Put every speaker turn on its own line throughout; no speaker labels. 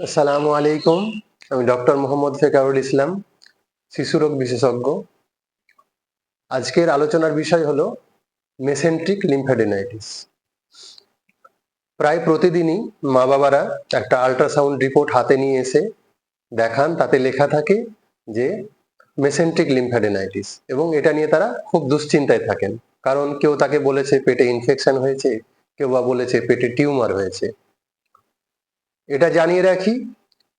আসসালামু আলাইকুম। আমি ডক্টর মোহাম্মদ ফেকারুল ইসলাম শিশুরোগ বিশেষজ্ঞ। আজকের আলোচনার বিষয় হলো মেসেন্ট্রিক লিম্ফ্যাডিনাইটিস প্রায় প্রতিদিনই মা বাবারা একটা আল্ট্রাসাউন্ড রিপোর্ট হাতে নিয়ে এসে দেখান, তাতে লেখা থাকে যে মেসেন্ট্রিক লিম্ফ্যাডিনাইটিস এবং এটা নিয়ে তারা খুব দুশ্চিন্তায় থাকেন। কারণ কেউ তাকে বলেছে পেটে ইনফেকশন হয়েছে, কেউ বা বলেছে পেটে টিউমার হয়েছে। এটা জানিয়ে রাখি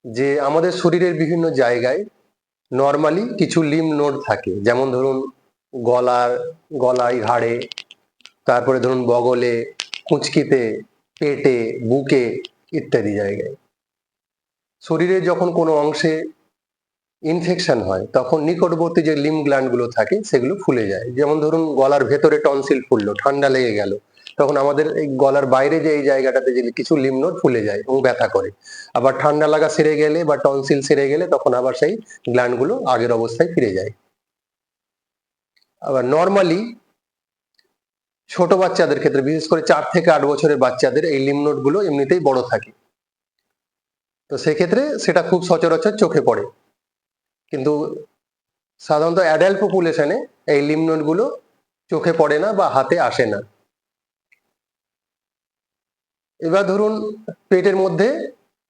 যে আমাদের শরীরের বিভিন্ন জায়গায় নর্মালি কিছু লিম নোড থাকে। যেমন ধরুন গলার, গলায় ঘাড়ে, তারপরে ধরুন বগলে, কুঁচকিতে, পেটে, বুকে ইত্যাদি জায়গায়। শরীরে যখন কোনো অংশে ইনফেকশন হয়, তখন নিকটবর্তী যে লিম গ্ল্যান্ডগুলো থাকে, সেগুলো ফুলে যায়। যেমন ধরুন গলার ভেতরে টনসিল ফুললো, ঠান্ডা লেগে গেল। তখন আমাদের এই গলার বাইরে যে এই জায়গাটাতে যে কিছু লিমনোড ফুলে যায় এবং ব্যথা করে। আবার ঠান্ডা লাগা সেরে গেলে বা টনসিল সেরে গেলে তখন আবার সেই গ্ল্যান্ডগুলো আগের অবস্থায় ফিরে যায়। আবার নর্মালি ছোট বাচ্চাদের ক্ষেত্রে, বিশেষ করে চার থেকে আট বছরের বাচ্চাদের এই লিমনোডগুলো এমনিতেই বড় থাকে। তো সেক্ষেত্রে সেটা খুব সচরাচর চোখে পড়ে। কিন্তু সাধারণত অ্যাডাল্ট পপুলেশনে এই লিমনোডগুলো চোখে পড়ে না বা হাতে আসে না। এবার ধরুন পেটের মধ্যে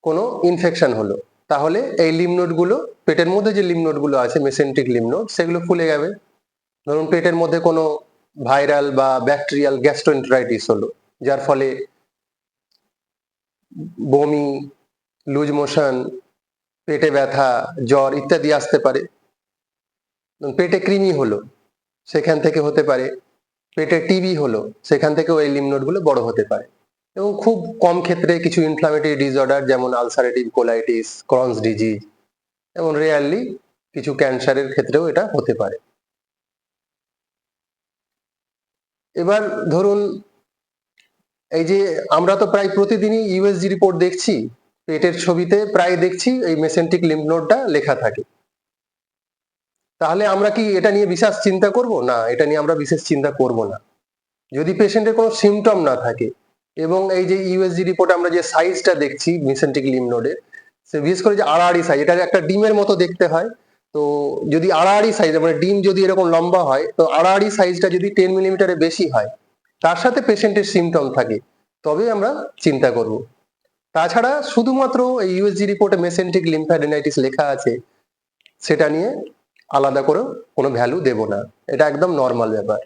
কোনো ইনফেকশন হলো, তাহলে এই লিমনোডগুলো, পেটের মধ্যে যে লিমনোডগুলো আছে মেসেন্ট্রিক লিমনোড সেগুলো ফুলে যাবে। ধরুন পেটের মধ্যে কোনো ভাইরাল বা ব্যাকটেরিয়াল গ্যাস্ট্রোএন্টারাইটিস হলো, যার ফলে বমি লুজ মোশন পেটে ব্যথা, জ্বর ইত্যাদি আসতে পারে। পেটে কৃমি হলো, সেখান থেকে হতে পারে। পেটে টিবি হলো, সেখান থেকেও এই লিমনোডগুলো বড় হতে পারে। এবং খুব কম ক্ষেত্রে কিছু ইনফ্লামেটরি ডিসঅর্ডার যেমন আলসারেটিভ কোলাইটিস ক্রনস ডিজিজ এবং রেয়ারলি কিছু ক্যান্সারের ক্ষেত্রেও এটা হতে পারে। এবার ধরুন, এই যে আমরা তো প্রায় প্রতিদিনই ইউএসজি রিপোর্ট দেখছি, পেটের ছবিতে প্রায় দেখছি এই মেসেন্টিক লিম্ফনোডটা লেখা থাকে। তাহলে আমরা কি এটা নিয়ে বিশেষ চিন্তা করব? না, এটা নিয়ে আমরা বিশেষ চিন্তা করব না। যদি পেশেন্টের কোনো সিমটম না থাকে এবং এই যে ইউএসজি রিপোর্টে আমরা যে সাইজটা দেখছি মেসেন্টিক লিম্ফনোডের সে বিশেষ করে যে আড়াআড়ি সাইজ এটা একটা ডিমের মতো দেখতে হয়। তো যদি আড়াআড়ি সাইজ মানে ডিম যদি এরকম লম্বা হয়, তো আড়াআড়ি সাইজটা যদি টেন মিলিমিটারে বেশি হয়, তার সাথে পেশেন্টের সিমটম থাকে তবে আমরা চিন্তা করব। তাছাড়া শুধুমাত্র এই ইউএসজি রিপোর্টে মেসেন্টিক লিম্ফ্যাডিনাইটিস লেখা আছে, সেটা নিয়ে আলাদা করে কোনো ভ্যালু দেব না। এটা একদম নর্মাল ব্যাপার।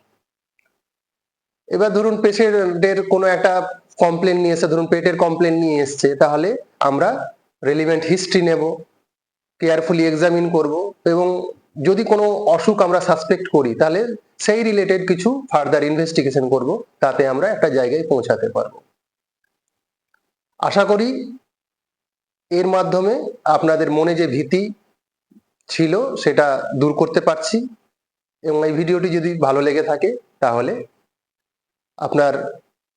এবার ধরুন পেশেন্টের কোনো একটা কমপ্লেন নিয়ে এসে, ধরুন পেটের কমপ্লেন নিয়ে এসছে, তাহলে আমরা রেলিভেন্ট হিস্ট্রি নেব কেয়ারফুলি এক্সামিন করব এবং যদি কোনো অসুখ আমরা সাসপেক্ট করি, তাহলে সেই রিলেটেড কিছু ফার্দার ইনভেস্টিগেশন করব, তাতে আমরা একটা জায়গায় পৌঁছাতে পারব। আশা করি এর মাধ্যমে আপনাদের মনে যে ভীতি ছিল, সেটা দূর করতে পারছি এবং এই ভিডিওটি যদি ভালো লেগে থাকে, তাহলে আপনার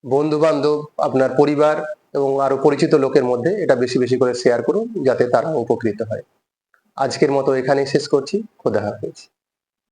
বন্ধু বান্ধব আপনার পরিবার এবং আরও পরিচিত লোকের মধ্যে এটা বেশি বেশি করে শেয়ার করুন যাতে তারা উপকৃত হয়। আজকের মতো এখানেই শেষ করছি। খোদা হাফেজ।